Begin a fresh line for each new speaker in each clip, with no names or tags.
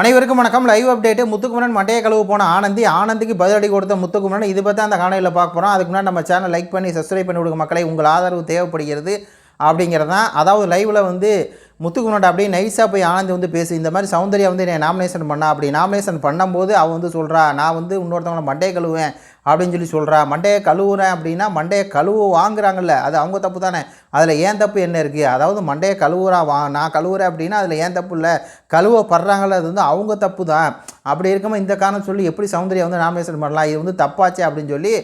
அனைவருக்கும் வணக்கம். Live update Muthukumaran மட்டையை கழுவு போன ஆனந்தி. ஆனந்திக்கு பதிலடி கொடுத்த முத்துக்குமரன். இது பற்றி அந்த காணொலியில் பார்க்க போகிறோம் அதுக்கு முன்னாடி நம்ம சேனல் லைக் பண்ணி சப்ஸ்கிரைப் பண்ணி விடுங்க மக்களை. உங்கள் ஆதரவு தேவைப்படுகிறது அப்படிங்கிறது தான் அதாவது லைவில் வந்து முத்துக்குமனோட அப்படியே நைஸாக போய் ஆனந்தி வந்து பேசி இந்த மாதிரி சௌந்தர்யா வந்து என்னை நாமினேஷன் பண்ணா அப்படி நாமினேஷன் பண்ணும்போது அவள் வந்து சொல்கிறா நான் வந்து இன்னொருத்தவங்கள மண்டையை கழுவேன் அப்படின்னு சொல்லி சொல்கிறா மண்டையை கழுவுறேன் அப்படின்னா மண்டையை கழுவு வாங்குறாங்கல்ல அது அவங்க தப்பு தானே? அதில் ஏன் தப்பு என்ன இருக்குது அதாவது மண்டையை கழுவுறா வா நான் கழுவுறேன் அப்படின்னா அதில் ஏன் தப்பு இல்லை? கழுவப்படுறாங்கல்ல அது வந்து அவங்க தப்பு தான். அப்படி இருக்கும்போது இந்த காரணம் சொல்லி எப்படி சௌந்தர்யா வந்து நாமினேஷன் பண்ணலாம்? இது வந்து தப்பாச்சே அப்படின்னு சொல்லி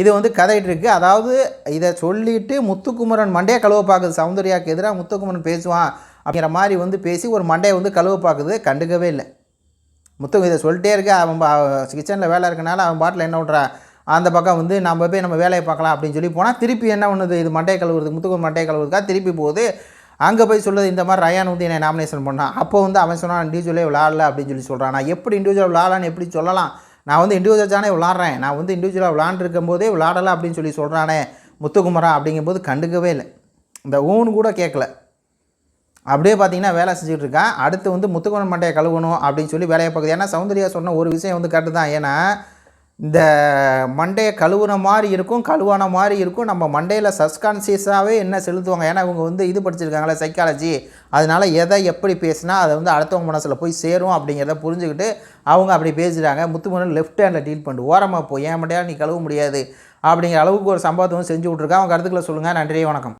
இது வந்து கதைகிட்டு இருக்குது அதாவது இதை சொல்லிவிட்டு முத்துக்குமரன் மண்டையை கழுவ பார்க்குது. சௌந்தர்யாவுக்கு எதிராக முத்துக்குமரன் பேசுவான். அப்படிங்கிற மாதிரி வந்து பேசி ஒரு மண்டையை வந்து கழுவ பார்க்குது கண்டுக்கவே இல்லை. முத்து இதை சொல்லிட்டே இருக்க அவன் கிச்சனில் வேலை இருக்கனால அவன் பாட்டில் என்ன பண்ணுறான் அந்த பக்கம் வந்து நம்ம போய் நம்ம வேலையை பார்க்கலாம் அப்படின்னு சொல்லி போனால் திருப்பி என்ன பண்ணுது? இது மண்டையை கழுவுறது முத்துக்குமரன் மண்டையை கழுவுறதுக்காக திருப்பி போகுது. அங்கே போய் சொல்லுது இந்த மாதிரி ரயான் வந்து என்னை நாமினேஷன் பண்ணான். அப்போ வந்து அவன் சொன்னான் இண்டிவிஜுவலே விளாடல அப்படின்னு சொல்லி சொல்கிறான் நான் எப்படி இண்டிவிஜுவல் விளாடலான்னு எப்படி சொல்லலாம்? நான் வந்து இண்டிவிஜுவல் தானே விளாட்றேன் நான் வந்து இண்டிவிஜுவலாக விளாண்டுருக்கும் போதே விளாடலை அப்படின்னு சொல்லி சொல்கிறானே முத்துக்குமரா அப்படிங்கும்போது கண்டுக்கவே இல்லை. இந்த ஊன்னு கூட கேட்கல. அப்படியே பார்த்தீங்கன்னா வேலை செஞ்சுட்டு இருக்கான் அடுத்து வந்து முத்துக்கோணம் மண்டையை கழுவணும் அப்படின்னு சொல்லி வேலையை பார்க்குது. ஏன்னா சௌந்தர்யா சொன்ன ஒரு விஷயம் வந்து கரெக்டு தான். ஏன்னா இந்த மண்டையை கழுவுன மாதிரி இருக்கும் கழுவான மாதிரி இருக்கும். நம்ம மண்டையில் சஸ்கான்சியஸாகவே என்ன செலுத்துவாங்க? ஏன்னா இவங்க வந்து இது படிச்சிருக்காங்களே சைக்காலஜி அதனால எதை எப்படி பேசினா அதை வந்து அடுத்தவங்க மனசில் போய் சேரும் அப்படிங்கிறத புரிஞ்சுக்கிட்டு அவங்க அப்படி பேசுகிறாங்க முத்துக்குமரன் லெஃப்ட் ஹேண்டில் டீல் பண்ணிட்டு ஓரமாக போய் ஏன் மண்டையால் நீ கழுவ முடியாது? அப்படிங்கிற அளவுக்கு ஒரு சம்பவத்தை வந்து செஞ்சு விட்ருக்கா அவங்க கருத்துக்களை சொல்லுங்கள் நன்றி வணக்கம்.